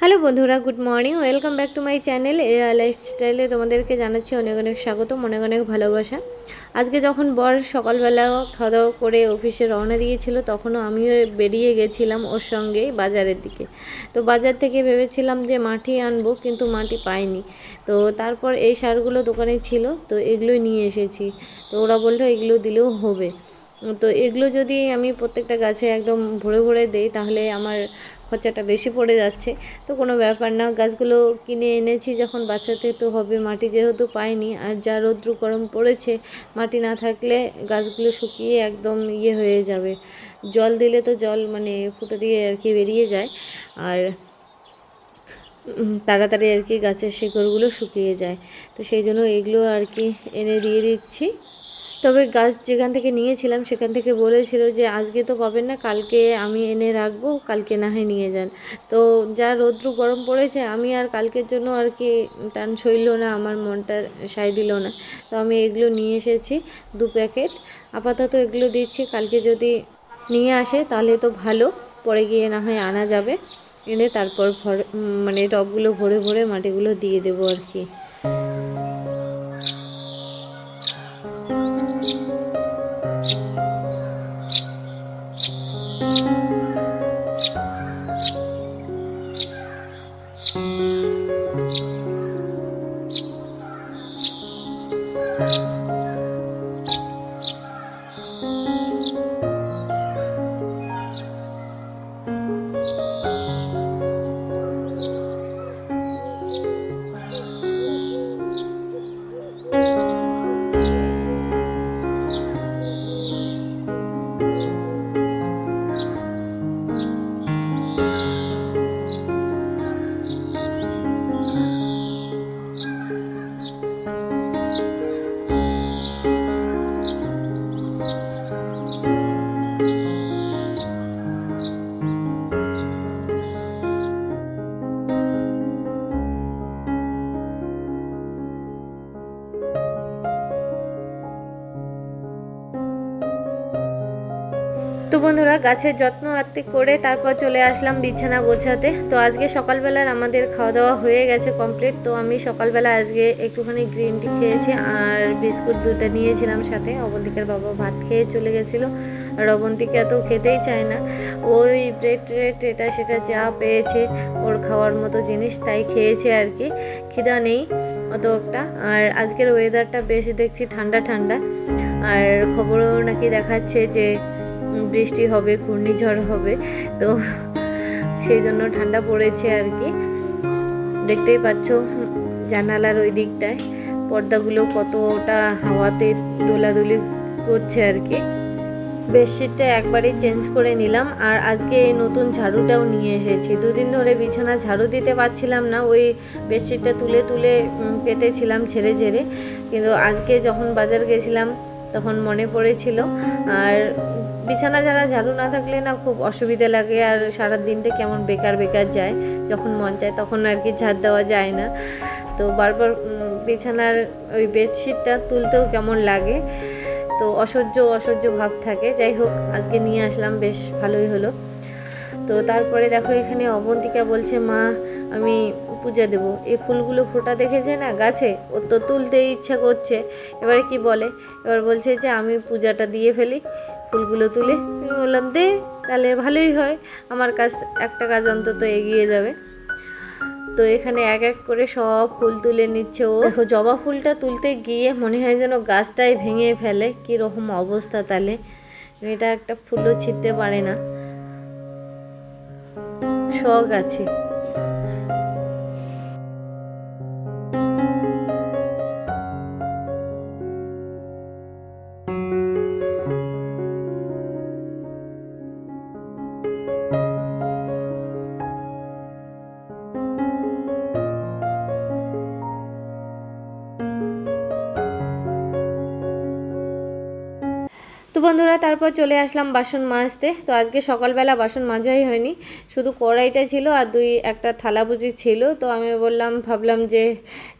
Hello বন্ধুরা, good morning, welcome back to my channel এ লাইফস্টাইলে তোমাদেরকে জানাচ্ছি অনেক অনেক স্বাগত অনেক অনেক ভালোবাসা। আজকে যখন বর সকালবেলা খাওয়া দাওয়া করে অফিসে রওনা দিয়েছিল, তখনও আমিও বেরিয়ে গেছিলাম ওর সঙ্গে বাজারের দিকে। তো বাজার থেকে ভেবেছিলাম যে মাটি আনব, কিন্তু মাটি পাইনি। তো তারপর এই সারগুলো দোকানে ছিল, তো এগুলোই নিয়ে এসেছি। তো ওরা বলল এগুলো দিলেও হবে। তো এগুলো যদি আমি প্রত্যেকটা গাছে একদম ভরে ভরে দেই, তাহলে আমার খরচাটা বেশি পড়ে যাচ্ছে। তো কোনো ব্যাপার না, গাছগুলো কিনে এনেছি যখন বাচ্চাতে তো হবে, মাটি যেহেতু পাইনি আর যা রৌদ্র গরম পড়েছে, মাটি না থাকলে গাছগুলো শুকিয়ে একদম ইয়ে হয়ে যাবে। জল দিলে তো জল মানে ফুটো দিয়ে আর কি বেরিয়ে যায় আর তাড়াতাড়ি আর কি গাছের শিকড়গুলো শুকিয়ে যায়। তো সেই জন্য এগুলো আর কি এনে দিয়ে দিচ্ছি। তবে গাছ যেখান থেকে নিয়েছিলাম সেখান থেকে বলেছিল যে আজকে তো পাবেন না, কালকে আমি এনে রাখব, কালকে না হয় নিয়ে যান। তো যা রৌদ্র গরম পড়েছে, আমি আর কালকের জন্য আর কি টান সইল না, আমার মনটা সায় দিল না। তো আমি এগুলো নিয়ে এসেছি দু প্যাকেট। আপাতত এগুলো দিচ্ছি, কালকে যদি নিয়ে আসে তাহলে তো ভালো, পরে গিয়ে না হয় আনা যাবে। এনে তারপর ভর মানে টবগুলো ভরে ভরে মাটিগুলো দিয়ে দেবো আর কি। তো বন্ধুরা, গাছের যত্ন আত্মি করে তারপর চলে আসলাম বিছানা গোছাতে। তো আজকে সকালবেলার আমাদের খাওয়া দাওয়া হয়ে গেছে কমপ্লিট তো আমি সকালবেলা আজকে একটুখানি গ্রিন টি খেয়েছি আর বিস্কুট দুটো নিয়েছিলাম সাথে। অবন্তিকার বাবা ভাত খেয়ে চলে গেছিল। আর অবন্তিকা এত খেতেই চায় না। ওই ব্রেড ট্রেড এটা সেটা যা পেয়েছে, ওর খাওয়ার মতো জিনিস তাই খেয়েছে আর কি খিদা নেই অত একটা। আর আজকের ওয়েদারটা বেশ দেখছি ঠান্ডা ঠান্ডা। আর খবরও নাকি দেখাচ্ছে যে বৃষ্টি হবে, ঘূর্ণিঝড় হবে, তো সেই জন্য ঠান্ডা পড়েছে আর কি। দেখতেই পাচ্ছ জানালার ওই দিকটায়, পর্দাগুলো কতটা হাওয়াতে দোলাদুলি করছে আর কি। বেডশিটটা একবারে চেঞ্জ করে নিলাম আর আজকে এই নতুন ঝাড়ুটাও নিয়ে এসেছি। দুদিন ধরে বিছানা ঝাড়ু দিতে পারছিলাম না, ওই বেডশিটটা তুলে তুলে পেতেছিলাম ছেড়ে ঝেড়ে। কিন্তু আজকে যখন বাজার গেছিলাম, তখন মনে পড়েছিল, আর বিছানা যারা ঝাড়ু না থাকলে না খুব অসুবিধা লাগে আর সারা দিনটা কেমন বেকার বেকার যায়। যখন মন চায় তখন আর কি ঝাড় দেওয়া যায় না। তো বারবার বিছানার ওই বেডশিটটা তুলতেও কেমন লাগে। তো অসহ্য অসহ্য ভাব থাকে। যাই হোক, আজকে নিয়ে আসলাম, বেশ ভালোই হলো। তো তারপরে দেখো এখানে অবন্তিকা বলছে, মা, আমি পূজা দেব। এই ফুলগুলো ফোটা দেখেছে না? গাছে? ও তো তুলতে ইচ্ছা করছে। এবারে কি বলে? এবার বলছে যে, আমি পূজাটা দিয়ে ফেলি। ফুলগুলো তুলে আমি বললাম, দে, তাহলে ভালোই হয়। আমার কাজ, একটা কাজ অন্তত এগিয়ে যাবে। তো এখানে এক এক করে সব ফুল তুলে নিচ্ছে ও। দেখো, জবা ফুলটা তুলতে গিয়ে মনে হয় যেন গাছটাই ভেঙে ফেলে। কি রকম অবস্থা তাহলে? এটা একটা ফুলও ছিঁড়তে পারে না। শখ আছে। তো বন্ধুরা, তারপর চলে আসলাম বাসন মাজতে। তো আজকে সকালবেলা বাসন মাজাই হয়নি। শুধু কড়াইটা ছিল আর দুই একটা থালা বুঝি ছিল। তো আমি বললাম, ভাবলাম যে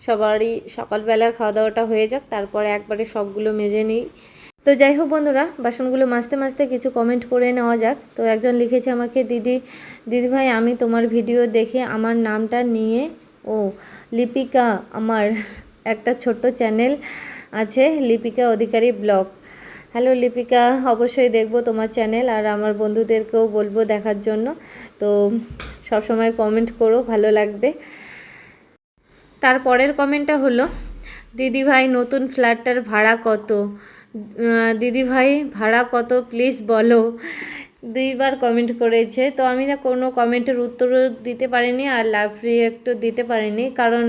সবারই সকালবেলার খাওয়া দাওয়াটা হয়ে যাক, তারপরে একবারে সবগুলো মেজে নিই। তো যাই হোক বন্ধুরা, বাসনগুলো মাজতে মাজতে কিছু কমেন্ট করে নেওয়া যাক। তো একজন লিখেছে আমাকে, দিদি দিদি ভাই, আমি তোমার ভিডিও দেখে আমার নামটা নিয়ে, ও, লিপিকা, আমার একটা ছোট্ট চ্যানেল আছে, লিপিকা অধিকারী ব্লগ। হ্যালো লিপিকা অবশ্যই দেখব তোমার চ্যানেল আর আমার বন্ধুদেরকেও বলব দেখার জন্য। তো সব সময় কমেন্ট করো, ভালো লাগবে। তারপরের কমেন্টটা হলো, দিদি ভাই, নতুন ফ্ল্যাটটার ভাড়া কত? দিদি ভাই, ভাড়া কত প্লিজ বলো। দুইবার কমেন্ট করেছে। তো আমি না কোনো কমেন্টের উত্তরও দিতে পারিনি আর লাভ রিয়েক্টও দিতে পারিনি। কারণ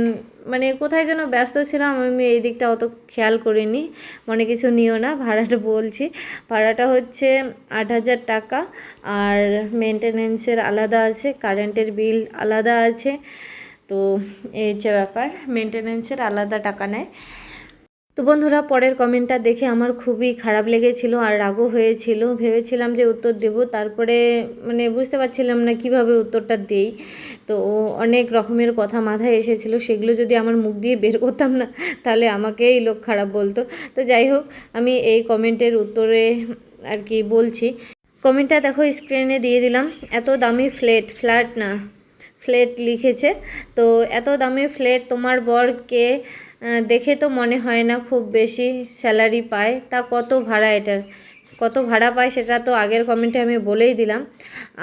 মানে কোথায় যেন ব্যস্ত ছিলাম, আমি এই দিকটা অত খেয়াল করিনি। মনে কিছু নিও না, ভাড়াটা বলছি। ভাড়াটা হচ্ছে আট হাজার টাকা আর মেনটেনেন্সের আলাদা আছে, কারেন্টের বিল আলাদা আছে। তো এই হচ্ছে ব্যাপার মেনটেনেন্সের আলাদা টাকা নেয়। তো বন্ধুরা, পরের কমেন্টটা দেখে আমার খুবই খারাপ লেগেছিল আর রাগও হয়েছিল। ভেবেছিলাম যে উত্তর দেব, তারপরে মানে বুঝতে পারছিলাম না কীভাবে উত্তরটা দেই। তো অনেক রকমের কথা মাথায় এসেছিল, সেগুলো যদি আমার মুখ দিয়ে বের করতাম না, তাহলে আমাকেই লোক খারাপ বলতো। তো যাই হোক, আমি এই কমেন্টের উত্তরে আর কি বলছি। কমেন্টটা দেখো স্ক্রিনে দিয়ে দিলাম, এত দামি ফ্ল্যাট ফ্ল্যাট না ফ্ল্যাট লিখেছে। তো এত দামি ফ্ল্যাট তোমার বরকে দেখে তো মনে হয় না খুব বেশি স্যালারি পায়। তা কত ভাড়া এটার? কত ভাড়া পায় সেটা তো আগের কমেন্টে আমি বলেই দিলাম।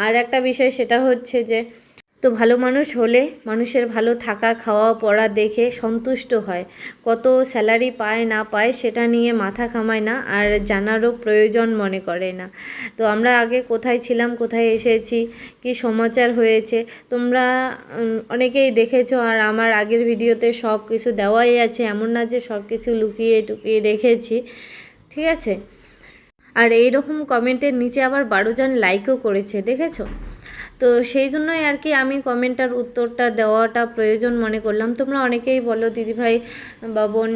আর একটা বিষয় সেটা হচ্ছে যে তো ভালো মানুষ হলে মানুষের ভালো থাকা, খাওয়া, পড়া দেখে সন্তুষ্ট হয়। কত স্যালারি পায়, না পায় সেটা নিয়ে মাথা ঘামায় না আর জানারও প্রয়োজন মনে করে না। তো আমরা আগে কোথায় ছিলাম, কোথায় এসেছি, কি সমাচার হয়েছে, তোমরা অনেকেই দেখেছ আর আমার আগের ভিডিওতে সব কিছু দেওয়াই আছে, এমন না যে সব কিছু লুকিয়ে টুকিয়ে রেখেছি। ঠিক আছে? আর এই রকম কমেন্টের নিচে আবার বারো জন লাইকও করেছে, দেখেছ? তো সেই জন্যই আর কি আমি কমেন্টার উত্তরটা দেওয়াটা প্রয়োজন মনে করলাম। তোমরা অনেকেই বলো, দিদিভাই বা বোন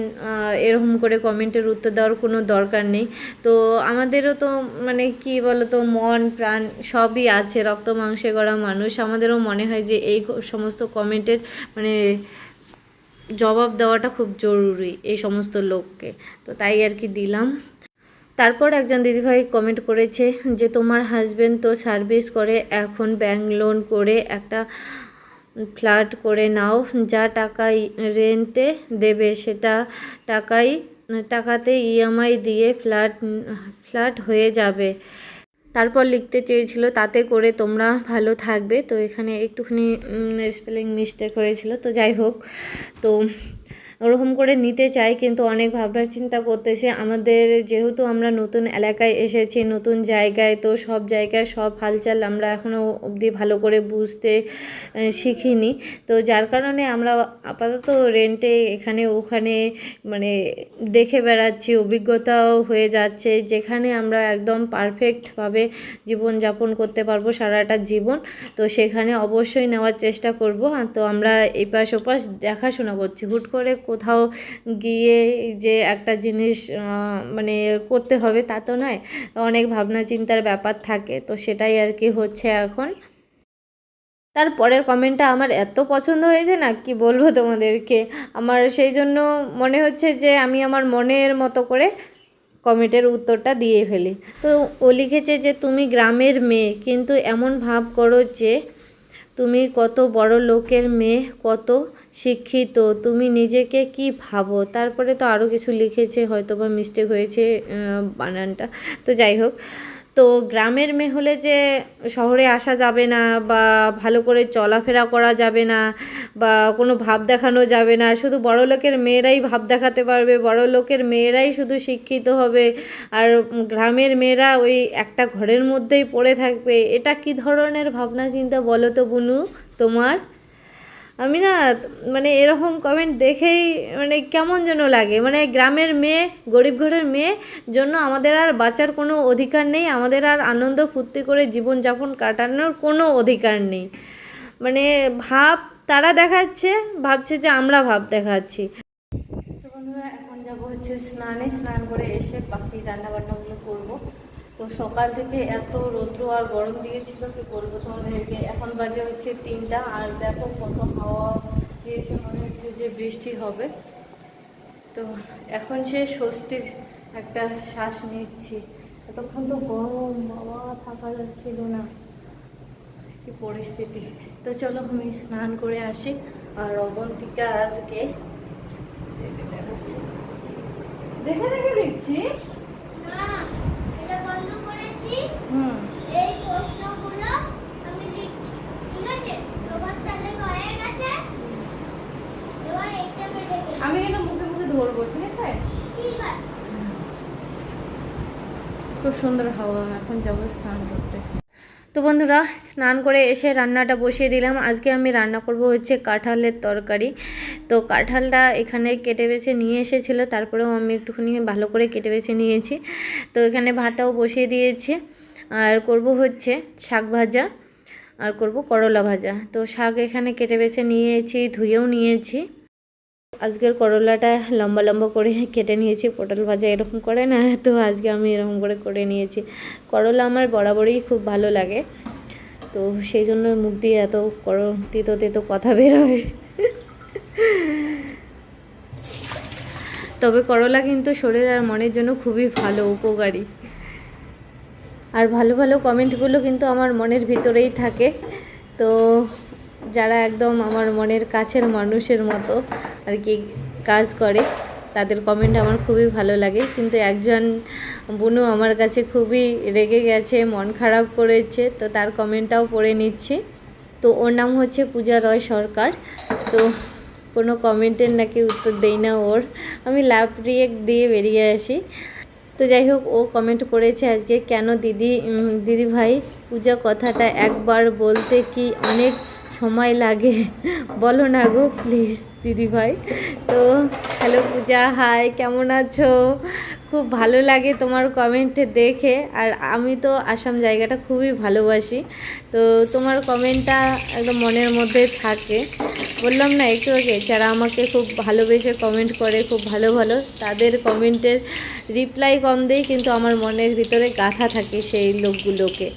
এরকম করে কমেন্টের উত্তর দেওয়ার কোনো দরকার নেই। তো আমাদেরও তো মানে কি বলো তো মন, প্রাণ সবই আছে, রক্ত, মাংসে গড়া মানুষ। আমাদেরও মনে হয় যে এই সমস্ত কমেন্টের মানে জবাব দেওয়াটা খুব জরুরি এই সমস্ত লোককে। তো তাই আর কি দিলাম। তারপর একজন দিদিভাই কমেন্ট করেছে যে, তোমার হাজবেন্ড তো সার্ভিস করে, এখন ব্যাংক লোন করে একটা ফ্ল্যাট করে নাও, যা টাকা রেন্টে দেবে, সেটা টাকাই, টাকাতে ইএমআই দিয়ে ফ্ল্যাট ফ্ল্যাট হয়ে যাবে। তারপর লিখতে চেয়েছিল, তাতে করে তোমরা ভালো থাকবে। তো এখানে একটুখানি স্পেলিং মিস্টেক হয়েছিল। তো যাই হোক, তো ওরকম করে নিতে চাই কিন্তু অনেক ভাবনা চিন্তা করতেছে। আমাদের যেহেতু আমরা নতুন এলাকায় এসেছি, নতুন জায়গায়, তো সব জায়গায় সব হালচাল আমরা এখনও অবধি ভালো করে বুঝতে শিখিনি। তো যার কারণে আমরা আপাতত রেন্টে এখানে, ওখানে মানে দেখে বেড়াচ্ছি, অভিজ্ঞতাও হয়ে যাচ্ছে, যেখানে আমরা একদম পারফেক্টভাবে জীবনযাপন করতে পারব সারাটা জীবন। তো সেখানে অবশ্যই নেওয়ার চেষ্টা করব। তো আমরা এপাশ ওপাশ দেখাশোনা করছি। হুট করে কোথাও গিয়ে যে একটা জিনিস মানে করতে হবে তা তো নয়, অনেক ভাবনা চিন্তার ব্যাপার থাকে, তো সেটাই আর কি হচ্ছে এখন। তারপরের কমেন্টটা আমার এত পছন্দ হয়েছে না, কি বলব তোমাদেরকে? আমার সেই জন্য মনে হচ্ছে যে আমি আমার মনের মতো করে কমেন্টের উত্তরটা দিয়ে ফেলি। তো ও লিখেছে যে, তুমি গ্রামের মেয়ে, কিন্তু এমন ভাব করো যে, তুমি কত বড় লোকের মেয়ে, কত শিক্ষিত, তুমি নিজেকে কি ভাবো? তারপরে তো আরও কিছু লিখেছে হয়তো বা মিস্টেক হয়েছে বানানটা। তো যাই হোক, তো গ্রামের মেয়ে হলে যে শহরে আসা যাবে না বা ভালো করে চলাফেরা করা যাবে না বা কোনো ভাব দেখানো যাবে না, শুধু বড় লোকের মেয়েরাই ভাব দেখাতে পারবে, বড় লোকের মেয়েরাই শুধু শিক্ষিত হবে, আর গ্রামের মেয়েরা ওই একটা ঘরের মধ্যেই পড়ে থাকবে, এটা কি ধরনের ভাবনা চিন্তা বলো তো বুনু? তোমার? আমি না মানে এরকম কমেন্ট দেখেই মানে কেমন যেন লাগে। মানে গ্রামের মেয়ে, গরিব ঘরের মেয়ে, জন্য আমাদের আর বাঁচার কোনো অধিকার নেই, আমাদের আর আনন্দ ফুর্তি করে জীবনযাপন কাটানোর কোনো অধিকার নেই। মানে ভাব তারা দেখাচ্ছে, ভাবছে যে আমরা ভাব দেখাচ্ছি। বন্ধুরা, এখন যাব হচ্ছে স্নানে। স্নান করে এসে বাকি রান্না বান্নাগুলো করব তো সকাল থেকে এত রৌদ্র আর গরম দিয়েছিল কি বলব তোমাদেরকে? এখন বাজে হচ্ছে তিনটা আর দেখো কত হাওয়া দিয়েছে, মনে হচ্ছে যে বৃষ্টি হবে। তো এখন সে স্বস্তির একটা শ্বাস নিচ্ছি। এতক্ষণ তো গরম বাবা থাকা যাচ্ছিল না। কি পরিস্থিতি। তো চলো আমি স্নান করে আসি। আর অবন্তিকা আজকে দেখে দেখে লিখছিস না এটা বন্ধ করেছি হুম এই প্রশ্নগুলো আমি লিখছি ঠিক আছে প্রভাত তাহলে হয়ে গেছে এবার এইটাকে ঢেকে আমি কিন্তু মুখে মুখে ধরবো ঠিক আছে ঠিক আছে খুব সুন্দর হাওয়া, এখন যাব স্নান করতে। তো বন্ধুরা, স্নান করে এসে রান্নাটা বসিয়ে দিলাম। আজকে আমি রান্না করব হচ্ছে কাঁঠালের তরকারি। তো কাঁঠালটা এখানে কেটে বেছে নিয়ে এসেছিল, তারপরেও আমি একটুখানি ভালো করে কেটে বেছে নিয়েছি। তো এখানে ভাতটাও বসিয়ে দিয়েছি। আর করব হচ্ছে শাক ভাজা, আর করব করলা ভাজা। তো শাক এখানে কেটে বেছে নিয়েছি, ধুয়েও নিয়েছি। আজকের করলাটা লম্বা লম্বা করে কেটে নিয়েছি, পটল ভাজা এরকম করে না, তো আজকে আমি এরকম করে করে নিয়েছি। করলা আমার বরাবরই খুব ভালো লাগে, তো সেই জন্য মুখ দিয়ে এত কর, তিতো তিতো কথা বেরোয় তবে করলা কিন্তু শরীর আর মনের জন্য খুবই ভালো, উপকারী। আর ভালো ভালো কমেন্টগুলো কিন্তু আমার মনের ভিতরেই থাকে, তো যারা একদম আমার মনের কাছের মানুষের মতো আর কি কাজ করে, তাদের কমেন্ট আমার খুবই ভালো লাগে। কিন্তু একজন বোনও আমার কাছে খুবই রেগে গেছে, মন খারাপ করেছে, তো তার কমেন্টটাও পড়ে নিচ্ছি। তো ওর নাম হচ্ছে পূজা রয় সরকার, তো কোনো কমেন্টের নাকি উত্তর দেই না ওর। আমি লাভ রিয়েক্ট দিয়ে বেরিয়ে আসি। তো যাই হোক, ও কমেন্ট করেছে আজকে, কেন দিদি দিদি ভাই পূজা কথাটা একবার বলতে কি অনেক সময় লাগে। বলো না গো প্লিজ দিদি ভাই তো হ্যালো পূজা হাই কেমন আছো? খুব ভালো লাগে তোমার কমেন্টে দেখে। আর আমি তো আসাম জায়গাটা খুবই ভালোবাসি। তো তোমার কমেন্টটা একদম মনের মধ্যে থাকে। বললাম না একটু আগে, যারা আমাকে খুব ভালোবেসে কমেন্ট করে, খুব ভালো ভালো, তাদের কমেন্টের রিপ্লাই কম দেই, কিন্তু আমার মনের ভিতরে গাথা থাকে সেই লোকগুলোকে।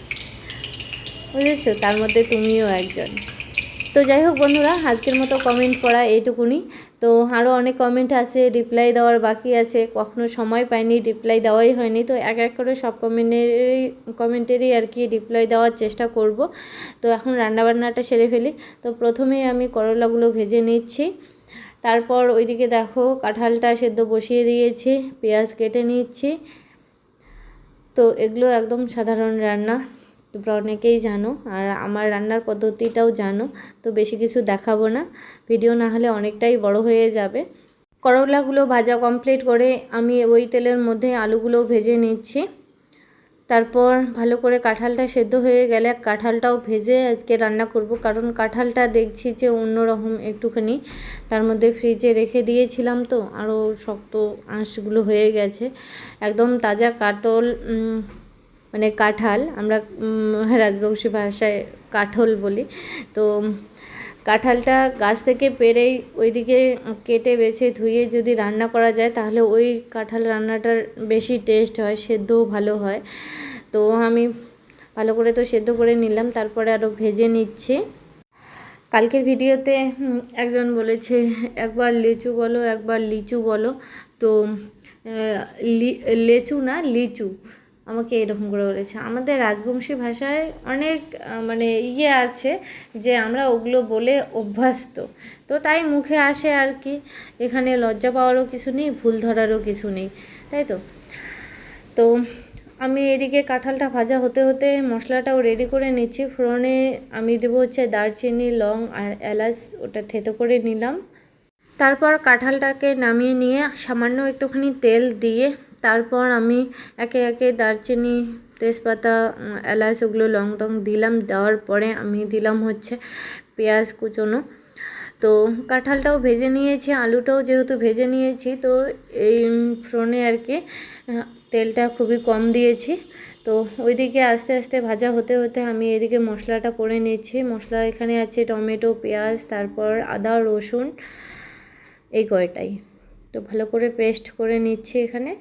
বুঝেছ? তার মধ্যে তুমিও একজন। তো যাই হোক বন্ধুরা, আজকের মতো কমেন্ট পড়া এইটুকুনি। তো আরও অনেক কমেন্ট আছে রিপ্লাই দেওয়ার বাকি আছে। কখনো সময় পাইনি রিপ্লাই দেওয়াই হয়নি। তো এক এক করে সব কমেন্টেরই কমেন্টেরই আর কি রিপ্লাই দেওয়ার চেষ্টা করব। তো এখন রান্নাবান্নাটা সেরে ফেলি। তো প্রথমেই আমি করলাগুলো ভেজে নিচ্ছি। তারপর ওইদিকে দেখো কাঁঠালটা সেদ্ধ বসিয়ে দিয়েছি, পেঁয়াজ কেটে নিচ্ছি। তো এগুলো একদম সাধারণ রান্না। তোমরা অনেকেই জানো আর আমার রান্নার পদ্ধতিটাও জানো, তো বেশি কিছু দেখাবো না। ভিডিও না হলে অনেকটাই বড় হয়ে যাবে। করলাগুলো ভাজা কমপ্লিট করে আমি ওই তেলের মধ্যে আলুগুলো ভেজে নিচ্ছি। তারপর ভালো করে কাঁঠালটা সেদ্ধ হয়ে গেলে কাঁঠালটাও ভেজে আজকে রান্না করব। কারণ কাঁঠালটা দেখছি যে অন্যরকম একটুখানি। তার মধ্যে ফ্রিজে রেখে দিয়েছিলাম তো, আরও শক্ত আঁশগুলো হয়ে গেছে। একদম তাজা কাটল মানে কাঁঠাল, আমরা রাজবংশী ভাষায় কাঠল বলি। তো, কাঁঠালটা গাছ থেকে পেরেই ওইদিকে কেটে বেছে ধুয়ে যদি রান্না করা যায়, তাহলে ওই কাঁঠাল রান্নাটার বেশি টেস্ট হয়, সেদ্ধও ভালো হয়। তো আমি ভালো করে তো সেদ্ধ করে নিলাম, তারপরে আরও ভেজে নিচ্ছি। কালকের ভিডিওতে একজন বলেছে, একবার লিচু বলো, একবার লিচু বলো। তো লেচু না, লিচু। আমাকে এরকম করে বলেছে। আমাদের রাজবংশী ভাষায় অনেক মানে ইয়ে আছে যে আমরা ওগুলো বলে অভ্যস্ত। তো তাই মুখে আসে আর কি। এখানে লজ্জা পাওয়ারও কিছু নেই, ভুল ধরারও কিছু নেই, তাই তো? তো আমি এদিকে কাঁঠালটা ভাজা হতে হতে মশলাটাও রেডি করে নিচ্ছি। ফোড়নে আমি দেবো হচ্ছে দারচিনি, লং আর এলাচ, ওটা থেতো করে নিলাম। তারপর কাঁঠালটাকে নামিয়ে নিয়ে সামান্য একটুখানি তেল দিয়ে তারপর আমি একে একে দারচিনি, তেজপাতা এলাচ ওগুলো লং টং দিলাম, দেওয়ার পরে আমি দিলাম হচ্ছে পেঁয়াজ কুচোনো। তো কাঁঠালটাও ভেজে নিয়েছি, আলুটাও যেহেতু ভেজে নিয়েছি, তো এই ফ্রনে আর কি তেলটা খুবই কম দিয়েছি। তো ওইদিকে আস্তে আস্তে ভাজা হতে হতে আমি এদিকে মশলাটা করে নিচ্ছি। মশলা এখানে আছে টমেটো, পেঁয়াজ, তারপর আদা, রসুন, এই কয়টাই। তো ভালো করে পেস্ট করে নিচ্ছি এখানে।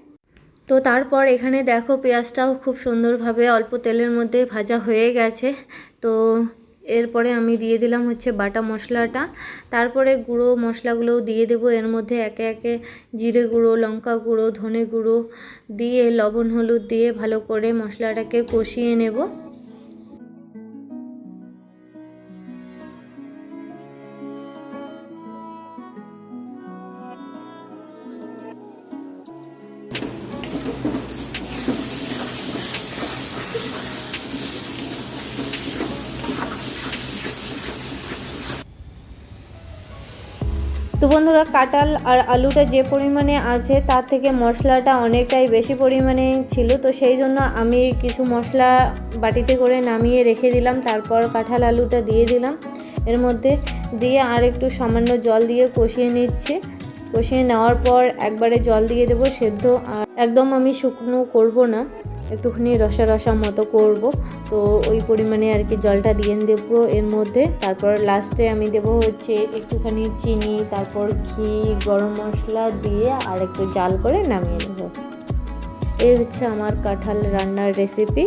তো তারপর এখানে দেখো পেঁয়াজটাও খুব সুন্দরভাবে অল্প তেলের মধ্যে ভাজা হয়ে গেছে। তো এরপরে আমি দিয়ে দিলাম হচ্ছে বাটা মশলাটা। তারপরে গুঁড়ো মশলাগুলোও দিয়ে দেবো। এর মধ্যে একে একে জিরে গুঁড়ো, লঙ্কা গুঁড়ো, ধনে গুঁড়ো দিয়ে লবণ হলুদ দিয়ে ভালো করে মশলাটাকে কষিয়ে নেব। তো বন্ধুরা, কাঁঠাল আর আলুটা যে পরিমাণে আছে, তার থেকে মশলাটা অনেকটাই বেশি পরিমাণে ছিল। তো সেই জন্য আমি কিছু মশলা বাটিতে করে নামিয়ে রেখে দিলাম, তারপর কাঁঠাল আলুটা দিয়ে দিলাম। এর মধ্যে দিয়ে আর একটু সামান্য জল দিয়ে কষিয়ে নিচ্ছি। কষিয়ে নেওয়ার পর একবারে জল দিয়ে দেবো সেদ্ধ, আর একদম আমি শুকনো করব না। একটুখানি রসা রসা মতো করব। তো ওই পরিমাণে আর কি জলটা দিয়ে দেবো এর মধ্যে। তারপর লাস্টে আমি দেবো হচ্ছে একটুখানি চিনি, তারপর ঘি, গরম মশলা দিয়ে আর একটু জাল করে নামিয়ে নেব। এই হচ্ছে আমার কাঁঠাল রান্নার রেসিপি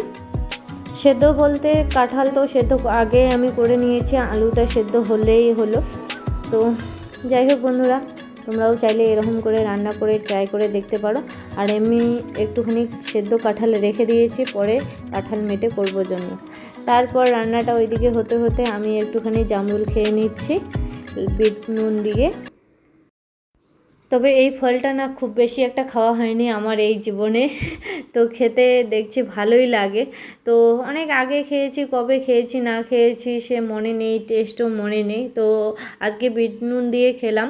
সেদ্ধ বলতে কাঁঠাল তো সেদ্ধ আগে আমি করে নিয়েছি, আলুটা সেদ্ধ হলেই হলো। তো যাই হোক বন্ধুরা তোমরাও চাইলে এরকম করে রান্না করে ট্রাই করে দেখতে পারো। আর এমনি একটুখানি সেদ্ধ কাঁঠাল রেখে দিয়েছি, পরে কাঁঠাল মেটে করব জন্য। তারপর রান্নাটা ওইদিকে হতে হতে আমি একটুখানি জামরুল খেয়ে নিচ্ছি, বিট নুন দিয়ে। তবে এই ফলটা না খুব বেশি একটা খাওয়া হয়নি আমার এই জীবনে। তো খেতে দেখছি ভালোই লাগে। তো অনেক আগে খেয়েছি, কবে খেয়েছি না খেয়েছি সে মনে নেই টেস্টও মনে নেই। তো আজকে বিট নুন দিয়ে খেলাম।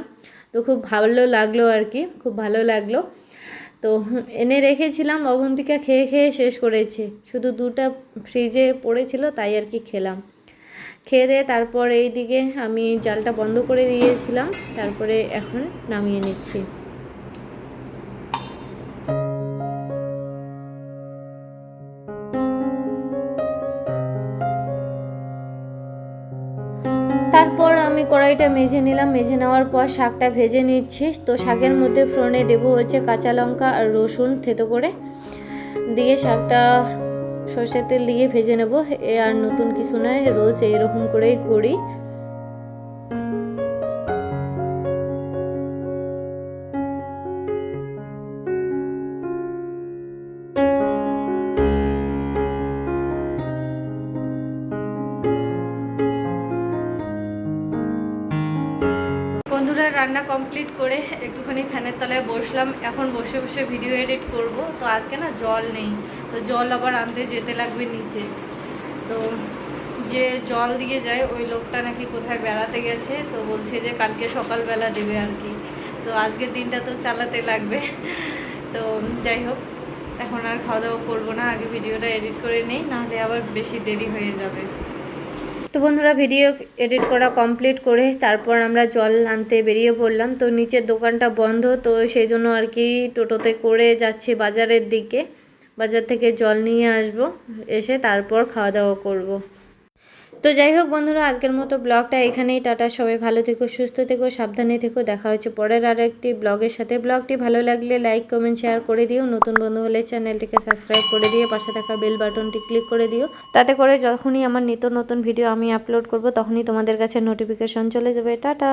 তো খুব ভালো লাগল আর কি, খুব ভালো লাগল। তো এনে রেখেছিলাম, অবন্তিকা খেয়ে খেয়ে শেষ করেছে। শুধু দুটা ফ্রিজে পড়েছিল, তাই আর কি খেলাম। খেয়ে দিয়ে তারপর এই দিকে আমি জালটা বন্ধ করে দিয়েছিলাম, তারপরে এখন নামিয়ে নিচ্ছি। কড়াইটা মেজে নিলাম। মেজে নেওয়ার পর শাকটা ভেজে নিচ্ছি। তো শাকের মধ্যে ফোড়নে দেবো হচ্ছে কাঁচা লঙ্কা আর রসুন থেতো করে। দিয়ে শাকটা সর্ষের তেল দিয়ে ভেজে নেব। এ আর নতুন কিছু নয়, রোজ এইরকম করেই করি। রান্না কমপ্লিট করে একটুখানি ফ্যানের তলায় বসলাম। এখন বসে বসে ভিডিও এডিট করব। তো আজকে না জল নেই। তো জল আবার আনতে যেতে লাগবে নিচে। তো যে জল দিয়ে যায়, ওই লোকটা নাকি কোথায় বেড়াতে গেছে। তো বলছে যে কালকে সকালবেলা দেবে আর কি। তো আজকের দিনটা তো চালাতে লাগবে। তো যাই হোক, এখন আর খাওয়া দাওয়া করব না। আগে ভিডিওটা এডিট করে নেই, নাহলে আবার বেশি দেরি হয়ে যাবে। তো বন্ধুরা ভিডিও এডিট করা কমপ্লিট করে তারপর আমরা জল আনতে বেরিয়ে পড়লাম তো নিচের দোকানটা বন্ধ, তো সেই জন্য আর কি টোটোতে করে যাচ্ছি বাজারের দিকে বাজার থেকে জল নিয়ে আসব, এসে তারপর খাওয়া দাওয়া করব। তো যাই হোক বন্ধুরা, আজকের মতো ব্লগটা এখানেই, টাটা, সবাই ভালো থেকো, সুস্থ থেকো, সাবধানে থেকো, দেখা হচ্ছে পরের আর একটি ব্লগের সাথে। ব্লগটি ভালো লাগলে লাইক, কমেন্ট, শেয়ার করে দিও। নতুন বন্ধু হলে চ্যানেলটিকে সাবস্ক্রাইব করে দিয়ে পাশে থাকা বেল বাটনটি ক্লিক করে দিও। তাতে করে যখনই আমার নিত্য নতুন ভিডিও আমি আপলোড করব, তখনই তোমাদের কাছে নোটিফিকেশন চলে যাবে। টাটা!